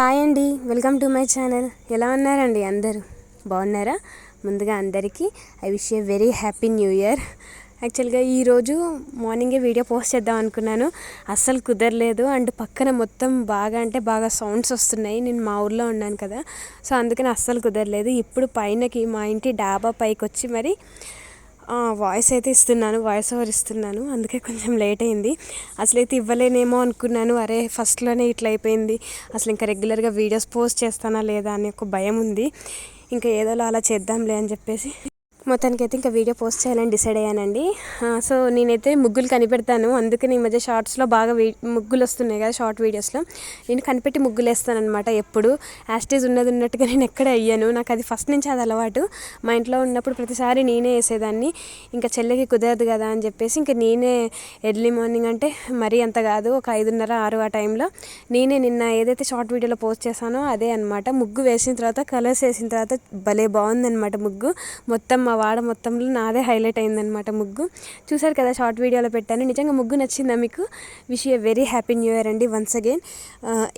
Hi అండి. Welcome to my channel. ఎలా ఉన్నారండి అందరూ? బాగున్నారా? ముందుగా అందరికీ I wish a very happy new year. యాక్చువల్గా ఈరోజు మార్నింగే వీడియో పోస్ట్ చేద్దాం అనుకున్నాను. అస్సలు కుదరలేదు. అండ్ పక్కన మొత్తం బాగా అంటే బాగా సౌండ్స్ వస్తున్నాయి. నేను మా ఊర్లో ఉన్నాను కదా. సో అందుకని అస్సలు కుదరలేదు. ఇప్పుడు పైనకి మా ఇంటి డాబా పైకి వచ్చి మరి వాయిస్ అయితే ఇస్తున్నాను వాయిస్ ఓవర్ ఇస్తున్నాను. అందుకే కొంచెం లేట్ అయింది. అసలు అయితే ఇవ్వలేనేమో అనుకున్నాను. అరే ఫస్ట్లోనే ఇట్లా అయిపోయింది. అసలు ఇంకా రెగ్యులర్గా వీడియోస్ పోస్ట్ చేస్తానా లేదా అనే ఒక భయం ఉంది. ఇంకా ఏదోలా అలా చేద్దాంలే అని చెప్పేసి మొత్తానికి అయితే ఇంకా వీడియో పోస్ట్ చేయాలని డిసైడ్ అయ్యానండి. సో నేనైతే ముగ్గులు కనిపెడతాను. అందుకని ఈ మధ్య షార్ట్స్లో బాగా ముగ్గులు వస్తున్నాయి కదా షార్ట్ వీడియోస్లో. నేను కనిపెట్టి ముగ్గులు వేస్తానమాట ఎప్పుడు. యాస్టేజ్ ఉన్నది ఉన్నట్టుగా నేను ఎక్కడ అయ్యాను నాకు అది ఫస్ట్ నుంచి అది అలవాటు. మా ఇంట్లో ఉన్నప్పుడు ప్రతిసారి నేనే వేసేదాన్ని. ఇంకా చెల్లెకి కుదరదు కదా అని చెప్పేసి ఇంకా నేనే ఎర్లీ మార్నింగ్ అంటే మరీ అంత కాదు. ఒక ఐదున్నర ఆరు ఆ టైంలో నేనే నిన్న ఏదైతే షార్ట్ వీడియోలో పోస్ట్ చేశానో అదే అనమాట ముగ్గు వేసిన తర్వాత కలర్స్ వేసిన తర్వాత భలే బాగుందనమాట ముగ్గు. మొత్తం మా వాడ మొత్తంలో నాదే హైలైట్ అయిందనమాట ముగ్గు. చూసారు కదా షార్ట్ వీడియోలో పెట్టాను. నిజంగా ముగ్గు నచ్చిందా మీకు? Wish a very happy new year అండి వన్స్ అగైన్.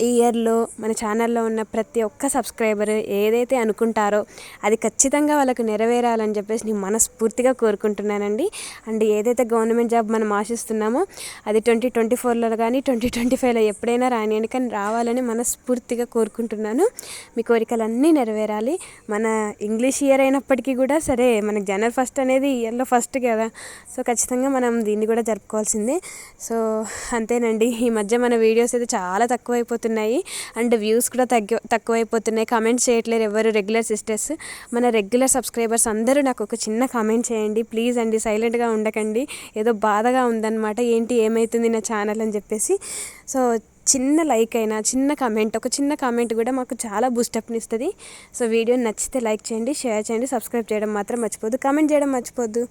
ఈ ఇయర్లో మన ఛానల్లో ఉన్న ప్రతి ఒక్క సబ్స్క్రైబర్ ఏదైతే అనుకుంటారో అది ఖచ్చితంగా వాళ్ళకు నెరవేరాలని చెప్పేసి నేను మనస్ఫూర్తిగా కోరుకుంటున్నానండి. అండ్ ఏదైతే గవర్నమెంట్ జాబ్ మనం ఆశిస్తున్నామో అది ట్వంటీ ట్వంటీ ఫోర్లో కానీ ట్వంటీ ట్వంటీ ఫైవ్లో ఎప్పుడైనా రానియండి. కానీ రావాలని మనస్ఫూర్తిగా కోరుకుంటున్నాను. మీ కోరికలన్నీ నెరవేరాలి. మన ఇంగ్లీష్ ఇయర్ అయినప్పటికీ కూడా సరే మనకి జనవరి ఫస్ట్ అనేది ఇయర్లో ఫస్ట్ కదా. సో ఖచ్చితంగా మనం దీన్ని కూడా జరుపుకోవాల్సిందే. సో అంతేనండి. ఈ మధ్య మన వీడియోస్ అయితే చాలా తక్కువైపోతున్నాయి. అండ్ వ్యూస్ కూడా తగ్గి తక్కువైపోతున్నాయి. కామెంట్స్ చేయట్లేరు ఎవరు రెగ్యులర్ సిస్టర్స్. మన రెగ్యులర్ సబ్స్క్రైబర్స్ అందరూ నాకు ఒక చిన్న కామెంట్ చేయండి. ప్లీజ్ అండి సైలెంట్గా ఉండకండి. ఏదో బాధగా ఉందన్నమాట. ఏంటి ఏమవుతుంది నా ఛానల్ అని చెప్పేసి. సో చిన్న లైక్ అయినా చిన్న కామెంట్ ఒక చిన్న కామెంట్ కూడా మాకు చాలా బూస్టప్ని ఇస్తుంది సో వీడియో నచ్చితే లైక్ చేయండి షేర్ చేయండి సబ్స్క్రైబ్ చేయడం మాత్రం మర్చిపోద్దు కామెంట్ చేయడం మర్చిపోద్దు